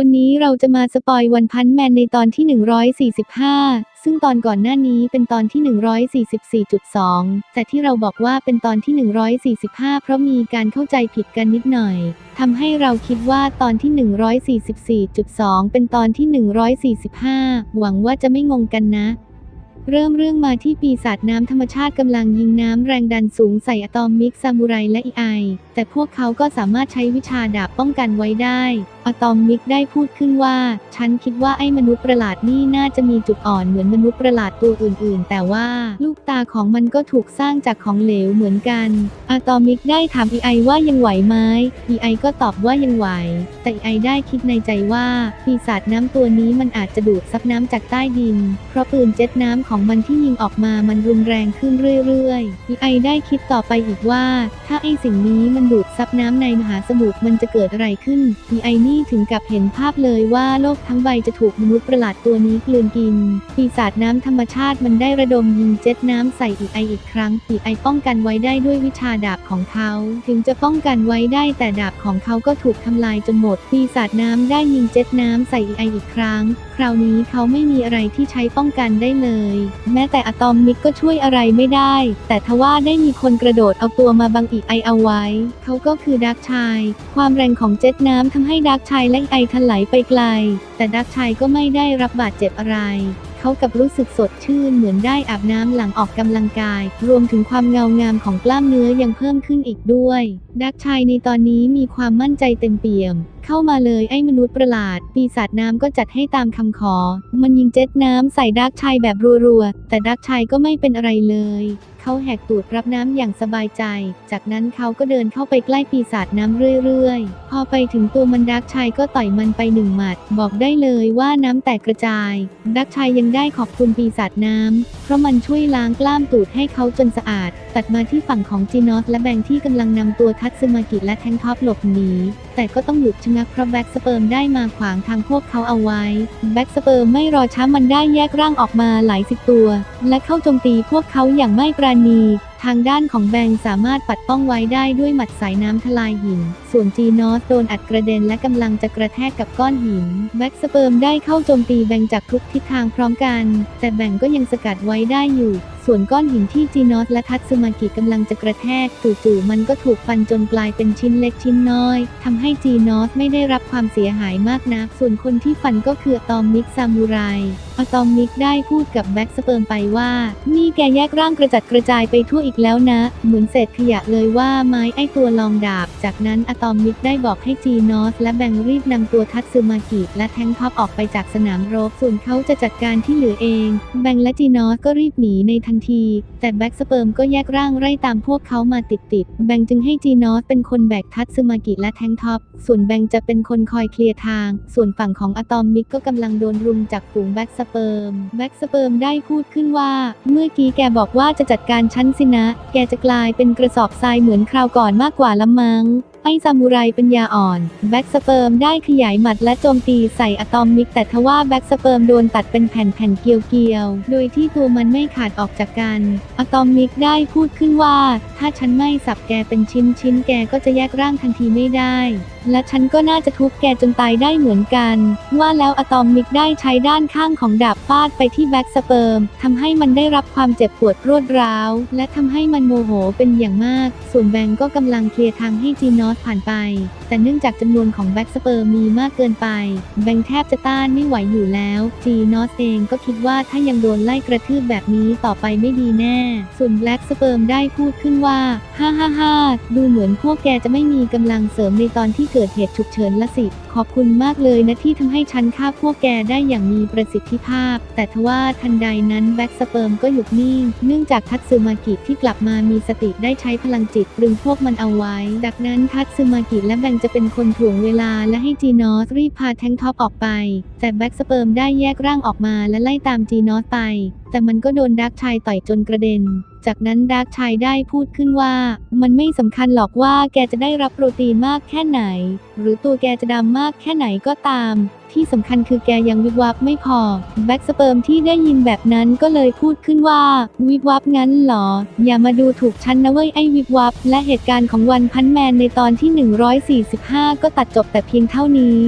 วันนี้เราจะมาสปอยวันพันแมนในตอนที่ 145 ซึ่งตอนก่อนหน้านี้เป็นตอนที่ 144.2 แต่ที่เราบอกว่าเป็นตอนที่ 145 เพราะมีการเข้าใจผิดกันนิดหน่อยทำให้เราคิดว่าตอนที่ 144.2 เป็นตอนที่ 145 หวังว่าจะไม่งงกันนะเริ่มเรื่องมาที่ปีศาจน้ำธรรมชาติกำลังยิงน้ำแรงดันสูงใส่อะตอมมิกซามูไรและอีไอ แต่พวกเขาก็สามารถใช้วิชาดาบป้องกันไว้ได้ อะตอมมิกได้พูดขึ้นว่า ฉันคิดว่าไอ้มนุษย์ประหลาดนี่น่าจะมีจุดอ่อนเหมือนมนุษย์ประหลาดตัวอื่นๆ แต่ว่าลูกตาของมันก็ถูกสร้างจากของเหลวเหมือนกัน อะตอมมิกได้ถามอีไอว่ายังไหวไหมอีไอก็ตอบว่ายังไหว แต่อีไอได้คิดในใจว่าปีศาจน้ำตัวนี้มันอาจจะดูดซับน้ำจากใต้ดิน เพราะปืนเจ็ตน้ำของมันที่ยิงออกมามันรุนแรงขึ้นเรื่อยๆอีไอได้คิดต่อไปอีกว่า ถ้าไอสิ่งนี้มันดูดซับน้ำในมหาสมุทรมันจะเกิดอะไรขึ้นอีไอนี่ถึงกับเห็นภาพเลยว่าโลกทั้งใบจะถูกมนุษย์ประหลาดตัวนี้กลืนกิน ปีศาจน้ำธรรมชาติมันได้ระดมยิงเจ็ตน้ำใส่อีไออีกครั้ง อีไอป้องกันไว้ได้ด้วยวิชาดาบของเขา ถึงจะป้องกันไว้ได้แต่ดาบของเขาก็ถูกทำลายจนหมด ปีศาจน้ำได้ยิงเจ็ตน้ำใส่อีไออีกครั้ง คราวนี้เขาไม่มีอะไรที่ใช้ป้องกันได้เลย แม้แต่อะตอมมิกก็ช่วยอะไรไม่ได้ แต่ทว่าได้มีคนกระโดดเอาตัวมาบังอีไอเอาไว้ เขาก็คือดักชาย ความแรงของเจ็ตน้ำทำให้ดักชายและอีไอถลายไปไกล แต่ดักชายก็ไม่ได้รับบาดเจ็บอะไร เขากับรู้สึกสดชื่นเหมือนได้อาบน้ำหลังออกกำลังกาย รวมถึงความเงางามของกล้ามเนื้อยังเพิ่มขึ้นอีกด้วย ดักชายในตอนนี้มีความมั่นใจเต็มเปี่ยม เข้ามาเลยไอ้มนุษย์ประหลาด ปีศาจน้ำก็จัดให้ตามคำขอ มันยิงเจ็ตน้ำใส่ดักชายแบบรัวๆ แต่ดักชายก็ไม่เป็นอะไรเลย เขาแหกตูดรับน้ำอย่างสบายใจ จากนั้นเขาก็เดินเข้าไปใกล้ปีศาจน้ำเรื่อยๆ พอไปถึงตัวมันดักชายก็ต่อยมันไปหนึ่งหมัด บอกได้เลยว่าน้ำแตกกระจาย ดักชายยังได้ขอบคุณปีศาจน้ำเพราะมันช่วยล้างกล้ามตูดให้เขาจนสะอาด ตัดมาที่ฝั่งของจีนอสและแบงที่กำลังนำตัวทัตซึมากิและแทงท็อปหลบหนี แต่ก็ต้องหยุดชะงักเพราะแบ็กสเปิร์มได้มาขวางทางพวกเขาเอาไว้ แบ็กสเปิร์มไม่รอช้ามันได้แยกร่างออกมาหลายสิบตัว และเข้าโจมตีพวกเขาอย่างไม่ปราณี ทางด้านของแบงสามารถปัดป้องไว้ได้ด้วยหมัดสายน้ำทลายหิน ส่วนจีนอสโดนอัดกระเด็นและกำลังจะกระแทกกับก้อนหิน แบ็กสเปิร์มได้เข้าโจมตีแบงจากทุกทิศทางพร้อมกัน แต่แบงก็ยังสกัดไว้ได้อยู่ ส่วนก้อนหินที่จีนอสและทัตซึมากิกำลังจะกระแทกจู่ๆมันก็ถูกฟันจนกลายเป็นชิ้นเล็กชิ้นน้อยทำให้จีนอสไม่ได้รับความเสียหายมากนัก ส่วนคนที่ฟันก็คืออะตอมมิกซามูไรอะตอมมิกได้พูดกับแบ็กสเปิร์มไปว่า นี่แกแยกร่างกระจัดกระจายไปทั่วอีกแล้วนะ เหมือนเศษขยะเลยว่าไม้ไอตัวลองดาบ จากนั้นอะตอมมิกได้บอกให้จีนอสและแบงรีบนำตัวทัตซึมากิและแทงท็อปออกไปจากสนามรบ ส่วนเขาจะจัดการที่เหลือเอง แบงและจีนอสก็รีบหนีในทันที แต่แบ็กสเปิร์มก็แยกร่างไล่ตามพวกเขามาติดๆ แบงจึงให้จีนอสเป็นคนแบกทัตซึมากิและแทงท็อป ส่วนแบงจะเป็นคนคอยเคลียร์ทาง ส่วนฝั่งของอะตอมมิกก็กำลังโดนรุมจากฝูงแบ็กสเปิร์ม แบ็กสเปิร์มได้พูดขึ้นว่า เมื่อกี้แกบอกว่าจะจัดการฉันสินะ แกจะกลายเป็นกระสอบทรายเหมือนคราวก่อนมากกว่าละมัง้ง ไอ้ซามูไรปัญญาอ่อน แบ็กสเปิร์มได้ขยายหมัดและโจมตีใส่อะตอมมิก แต่ทว่าแบ็กสเปิร์มโดนตัดเป็นแผ่นๆเกียวๆ โดยที่ตัวมันไม่ขาดออกจากกันอะตอมมิกได้พูดขึ้นว่า ถ้าฉันไม่สับแกเป็นชิ้นๆแกก็จะแยกร่างทันทีไม่ได้ และฉันก็น่าจะทุบแกจนตายได้เหมือนกัน ว่าแล้วอะตอมมิกได้ใช้ด้านข้างของดาบฟาดไปที่แบ็กสเปิร์มทำให้มันได้รับความเจ็บปวดรวดร้าว และทำให้มันโมโหเป็นอย่างมาก ส่วนแบงก์ก็กำลังเคลียร์ทางให้จีนอสผ่านไป แต่เนื่องจากจำนวนของแบ็กสเปิร์มมีมากเกินไป แบงก์แทบจะต้านไม่ไหวอยู่แล้ว จีนอสเองก็คิดว่าถ้ายังโดนไล่กระทืบแบบนี้ต่อไปไม่ดีแน่ ส่วนแบล็กสเปิร์มได้พูดขึ้นว่า ฮ่าฮ่าฮ่าดูเหมือนพวกแกจะไม่มีกำลังเสริมในตอนที่เกิดเหตุฉุกเฉินละสิ ขอบคุณมากเลยนะที่ทำให้ฉันฆ่าพวกแกได้อย่างมีประสิทธิภาพ แต่ทว่าทันใดนั้นแบ็กสเปิร์มก็หยุดนิ่ง เนื่องจากทัตซึมากิที่กลับมามีสติได้ใช้พลังจิตตรึงพวกมันเอาไว้ ดังนั้นทัตซึมากิและแบงจะเป็นคนถ่วงเวลาและให้จีนอสรีบพาแทงท็อปออกไป แต่แบ็กสเปิร์มได้แยกร่างออกมาและไล่ตามจีนอสไป แต่มันก็โดนดักชายต่อยจนกระเด็น จากนั้นดักชายได้พูดขึ้นว่า มันไม่สำคัญหรอกว่าแกจะได้รับโปรตีนมากแค่ไหน หรือตัวแกจะดำมากแค่ไหนก็ตาม ที่สำคัญคือแกยังวิบวับไม่พอ แบ็กสเปิร์มที่ได้ยินแบบนั้นก็เลยพูดขึ้นว่า วิบวับงั้นเหรอ อย่ามาดูถูกฉันนะเว้ยไอ้วิบวับ และเหตุการณ์ของวันพันแมนในตอนที่ 145 ก็ตัดจบแต่เพียงเท่านี้